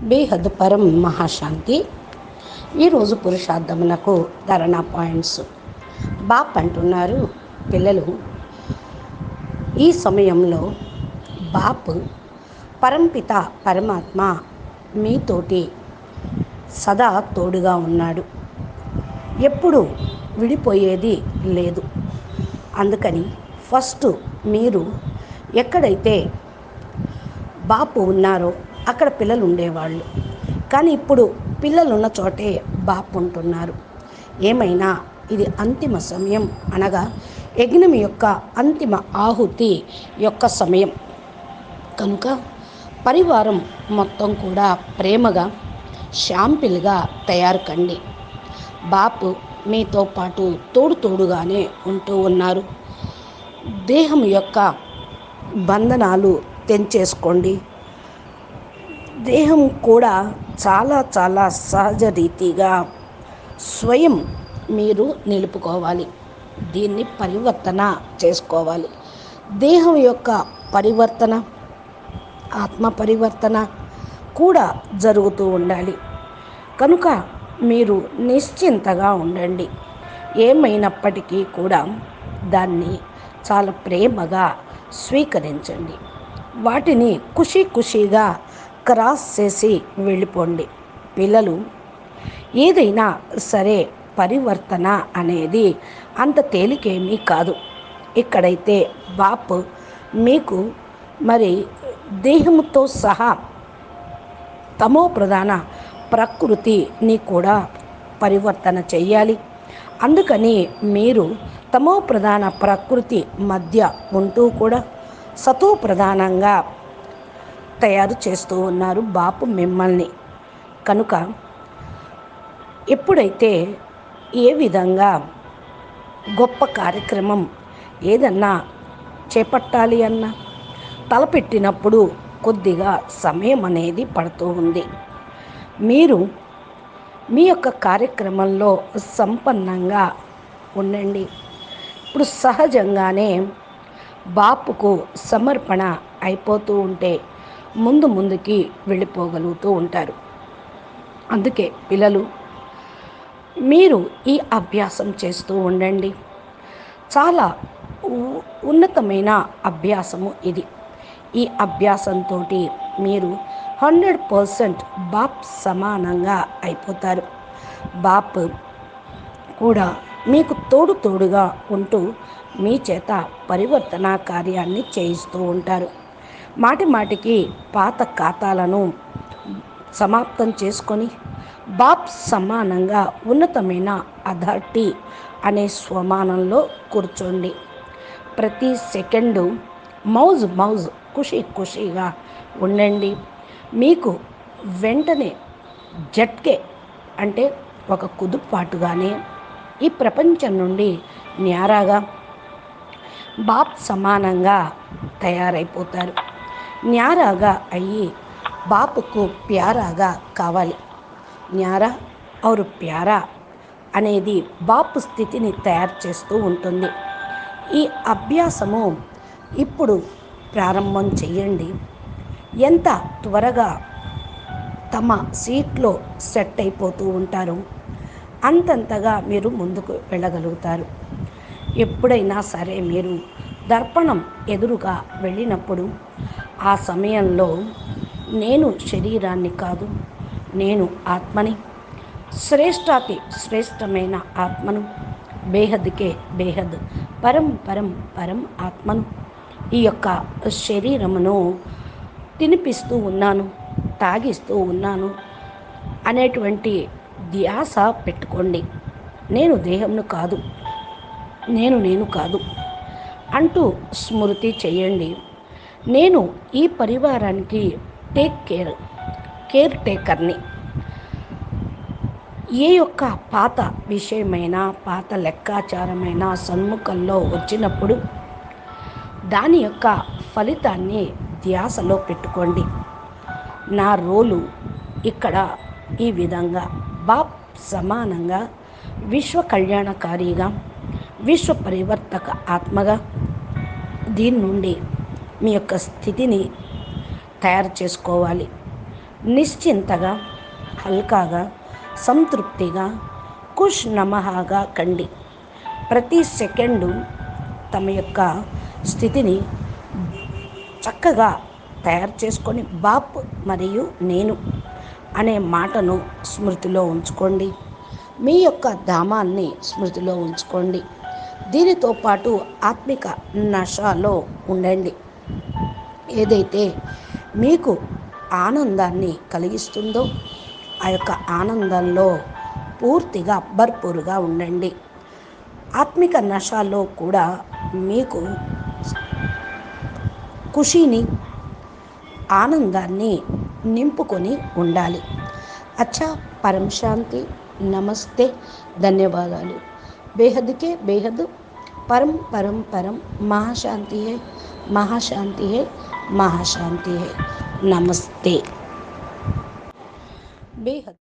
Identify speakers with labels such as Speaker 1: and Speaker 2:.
Speaker 1: బేహద్ పరం మహాశాంతి. ఈరోజు పురుషార్థమునకు ధరణ పాయింట్స్. బాప్ అంటున్నారు పిల్లలు ఈ సమయంలో బాప్ పరంపిత పరమాత్మ మీతోటి సదా తోడుగా ఉన్నాడు. ఎప్పుడు విడిపోయేది లేదు. అందుకని ఫస్ట్ మీరు ఎక్కడైతే బాపు ఉన్నారో అక్కడ పిల్లలు ఉండేవాళ్ళు. కానీ ఇప్పుడు పిల్లలు ఉన్న చోటే బాపు ఉంటున్నారు. ఏమైనా ఇది అంతిమ సమయం అనగా యజ్ఞం యొక్క అంతిమ ఆహుతి యొక్క సమయం. కనుక పరివారం మొత్తం కూడా ప్రేమగా షాంపిల్గా తయారు కండి. బాపు మీతో పాటు తోడు తోడుగానే ఉంటూ ఉన్నారు. దేహం యొక్క బంధనాలు తెంచేసుకోండి. దేహం కూడా చాలా చాలా సహజ రీతిగా స్వయం మీరు నిలుపుకోవాలి. దీన్ని పరివర్తన చేసుకోవాలి. దేహం యొక్క పరివర్తన ఆత్మ పరివర్తన కూడా జరుగుతూ ఉండాలి. కనుక మీరు నిశ్చింతగా ఉండండి. ఏమైనప్పటికీ కూడా దాన్ని చాలా ప్రేమగా స్వీకరించండి. వాటిని ఖుషి ఖుషిగా క్రాస్ చేసి వెళ్ళిపోండి. పిల్లలు ఏదైనా సరే పరివర్తన అనేది అంత తేలికేమీ కాదు. ఇక్కడైతే బాప్ మీకు మరి దేహంతో సహా తమో ప్రధాన ప్రకృతిని కూడా పరివర్తన చెయ్యాలి. అందుకని మీరు తమో ప్రధాన ప్రకృతి మధ్య ఉంటూ కూడా సతో ప్రధానంగా తయారు చేస్తూ ఉన్నారు బాపు మిమ్మల్ని. కనుక ఎప్పుడైతే ఏ విధంగా గొప్ప కార్యక్రమం ఏదన్నా చేపట్టాలి అన్నా? తలపెట్టినప్పుడు కొద్దిగా సమయం అనేది పడుతూ ఉంది. మీరు మీ యొక్క కార్యక్రమంలో సంపన్నంగా ఉండండి. ఇప్పుడు సహజంగానే బాపుకు సమర్పణ అయిపోతూ ఉంటే ముందు ముందుకి వెళ్ళిపోగలుగుతూ ఉంటారు. అందుకే పిల్లలు మీరు ఈ అభ్యాసం చేస్తూ ఉండండి. చాలా ఉ- ఉన్నతమైన అభ్యాసము ఇది. ఈ అభ్యాసంతో మీరు హండ్రెడ్ పర్సెంట్ బాప్ సమానంగా అయిపోతారు. బాప్ కూడా మీకు తోడు తోడుగా ఉంటూ మీ చేత పరివర్తన కార్యాన్ని చేయిస్తూ ఉంటారు. మాటి మాటికి పాత ఖాతాలను సమాప్తం చేసుకొని బాప్ సమానంగా ఉన్నతమైన అథారిటీ అనే స్వమానంలో కూర్చోండి. ప్రతి సెకండు మౌజ్ మౌజ్ ఖుషి ఖుషిగా ఉండండి. మీకు వెంటనే జట్కే అంటే ఒక కుదుపాటుగానే ఈ ప్రపంచం నుండి న్యారాగా బాప్ సమానంగా తయారైపోతారు. న్యారాగా అయ్యి బాపుకు ప్యారాగా కావాలి. న్యారా ఔరు ప్యారా అనేది బాపు స్థితిని తయారు చేస్తూ ఉంటుంది. ఈ అభ్యాసము ఇప్పుడు ప్రారంభం చేయండి ఎంత త్వరగా తమ సీట్లో సెట్ అయిపోతూ ఉంటారో అంతంతగా మీరు ముందుకు వెళ్ళగలుగుతారు. ఎప్పుడైనా సరే మీరు దర్పణం ఎదురుగా వెళ్ళినప్పుడు ఆ సమయంలో నేను శరీరాన్ని కాదు నేను ఆత్మని శ్రేష్టాతి శ్రేష్టమైన ఆత్మను బేహద్కే బేహద్ పరం పరం పరం ఆత్మను ఈ యొక్క శరీరమును తినిపిస్తూ ఉన్నాను తాగిస్తూ ఉన్నాను అనేటువంటి ధ్యాస పెట్టుకోండి. నేను దేహంను కాదు నేను నేను కాదు అంటూ స్మృతి చేయండి. నేను ఈ పరివారానికి టేక్ కేర్ కేర్ టేకర్ని ఏ యొక్క పాత విషయమైన పాత లెక్కాచారమైన సన్ముఖంలో వచ్చినప్పుడు దాని యొక్క ఫలితాన్ని ధ్యాసలో పెట్టుకోండి. నా రోలు ఇక్కడ ఈ విధంగా బాప్ సమానంగా విశ్వ కళ్యాణకారిగా విశ్వ పరివర్తక ఆత్మగా దీని నుండి మీ యొక్క స్థితిని తయారు చేసుకోవాలి. నిశ్చింతగా హల్కాగా సంతృప్తిగా కుష్ నమహాగా కండి. ప్రతి సెకండు తమ యొక్క స్థితిని చక్కగా తయారు చేసుకొని బాప్ మరియు నేను అనే మాటను స్మృతిలో ఉంచుకోండి. మీ యొక్క ధామాన్ని స్మృతిలో ఉంచుకోండి. దీనితో పాటు ఆత్మిక నషాలో ఉండండి. ఏదైతే మీకు ఆనందాన్ని కలిగిస్తుందో ఆ యొక్క ఆనందంలో పూర్తిగా భర్పూరుగా ఉండండి. ఆత్మిక నశాల్లో కూడా మీకు ఖుషీని ఆనందాన్ని నింపుకొని ఉండాలి. అచ్చా పరమశాంతి నమస్తే ధన్యవాదాలు. బేహద్కే బేహద్ పరం పరం పరం మహాశాంతి హే మహాశాంతి హే మహాశాంతి హే నమస్తే బేహద్